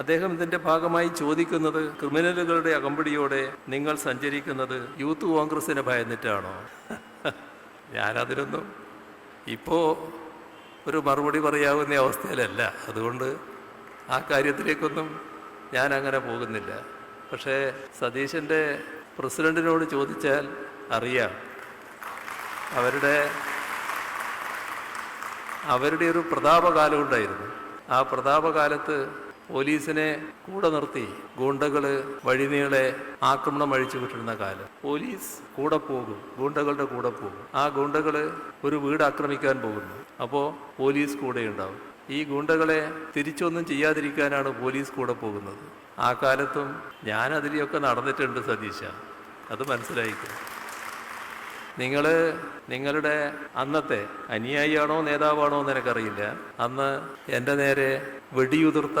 അദ്ദേഹം ഇതിന്റെ ഭാഗമായി ചോദിക്കുന്നത് ക്രിമിനലുകളുടെ അകമ്പടിയോടെ നിങ്ങൾ സഞ്ചരിക്കുന്നത് യൂത്ത് കോൺഗ്രസിനെ ഭയന്നിട്ടാണോ? ഞാനതിനൊന്നും ഇപ്പോൾ ഒരു മറുപടി പറയാവുന്ന അവസ്ഥയിലല്ല. അതുകൊണ്ട് ആ കാര്യത്തിലേക്കൊന്നും ഞാൻ അങ്ങനെ പോകുന്നില്ല. പക്ഷേ സതീശന്റെ പ്രസിഡന്റിനോട് ചോദിച്ചാൽ അറിയാം. അവരുടെ അവരുടെ ഒരു പ്രതാപകാലം ഉണ്ടായിരുന്നു. ആ പ്രതാപകാലത്ത് പോലീസിനെ കൂടെ നിർത്തി ഗൂണ്ടകൾ വഴിനീളെ ആക്രമണം അഴിച്ചു വിട്ടിരുന്ന കാലം. പോലീസ് കൂടെ പോകും ഗൂണ്ടകളുടെ കൂടെ പോകും. ആ ഗൂണ്ടകൾ ഒരു വീട് ആക്രമിക്കാൻ പോകുന്നു. അപ്പോ പോലീസ് കൂടെ ഉണ്ടാവും. ഈ ഗൂണ്ടകളെ തിരിച്ചൊന്നും ചെയ്യാതിരിക്കാനാണ് പോലീസ് കൂടെ പോകുന്നത്. ആ കാലത്തും ഞാൻ അതിലെയൊക്കെ നടന്നിട്ടുണ്ട് സതീശ. അത് മനസ്സിലായിക്കും? നിങ്ങൾ നിങ്ങളുടെ അന്നത്തെ അനുയായിയാണോ നേതാവാണോ എന്ന് എനിക്കറിയില്ല. അന്ന് എന്റെ നേരെ വെടിയുതിർത്ത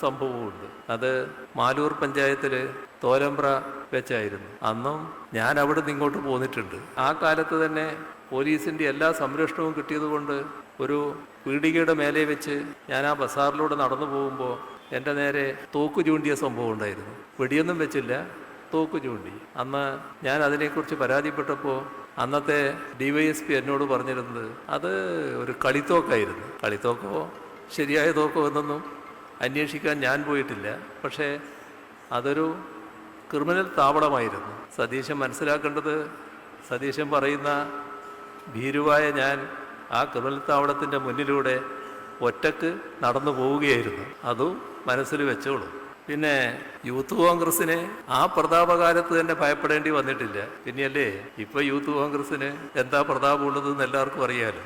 സംഭവമുണ്ട്. അത് മാലൂർ പഞ്ചായത്തിൽ തോലമ്പ്ര വെച്ചായിരുന്നു. അന്നും ഞാൻ അവിടെ നിന്ന് ഇങ്ങോട്ട് പോന്നിട്ടുണ്ട്. ആ കാലത്ത് തന്നെ പോലീസിന്റെ എല്ലാ സംരക്ഷണവും കിട്ടിയതുകൊണ്ട് ഒരു പീടികയുടെ മേലെ വെച്ച് ഞാൻ ആ ബസാറിലൂടെ നടന്നു പോകുമ്പോൾ എന്റെ നേരെ തോക്ക് ചൂണ്ടിയ സംഭവം ഉണ്ടായിരുന്നു. വെടിയൊന്നും വെച്ചില്ല തോക്ക് ചൂണ്ടി. അന്ന് ഞാൻ അതിനെക്കുറിച്ച് പരാതിപ്പെട്ടപ്പോൾ അന്നത്തെ ഡിവൈഎസ്പി എന്നോട് പറഞ്ഞിരുന്നത് അത് ഒരു കളിത്തോക്കായിരുന്നു. കളിത്തോക്കോ ശരിയായ തോക്കോ എന്നൊന്നും അന്വേഷിക്കാൻ ഞാൻ പോയിട്ടില്ല. പക്ഷേ അതൊരു ക്രിമിനൽ താവളമായിരുന്നു. സതീശൻ മനസ്സിലാക്കേണ്ടത് സതീശൻ പറയുന്ന ഭീരുവായ ഞാൻ ആ ക്രിമിനൽ താവളത്തിന്റെ മുന്നിലൂടെ ഒറ്റയ്ക്ക് നടന്നു പോവുകയായിരുന്നു. അതും മനസ്സിൽ വെച്ചോളൂ. പിന്നെ യൂത്ത് കോൺഗ്രസിന് ആ പ്രതാപകാലത്ത് തന്നെ ഭയപ്പെടേണ്ടി വന്നിട്ടില്ല. പിന്നെയല്ലേ ഇപ്പൊ യൂത്ത് കോൺഗ്രസിന് എന്താ പ്രതാപമുള്ളതെന്ന് എല്ലാവർക്കും അറിയാലോ.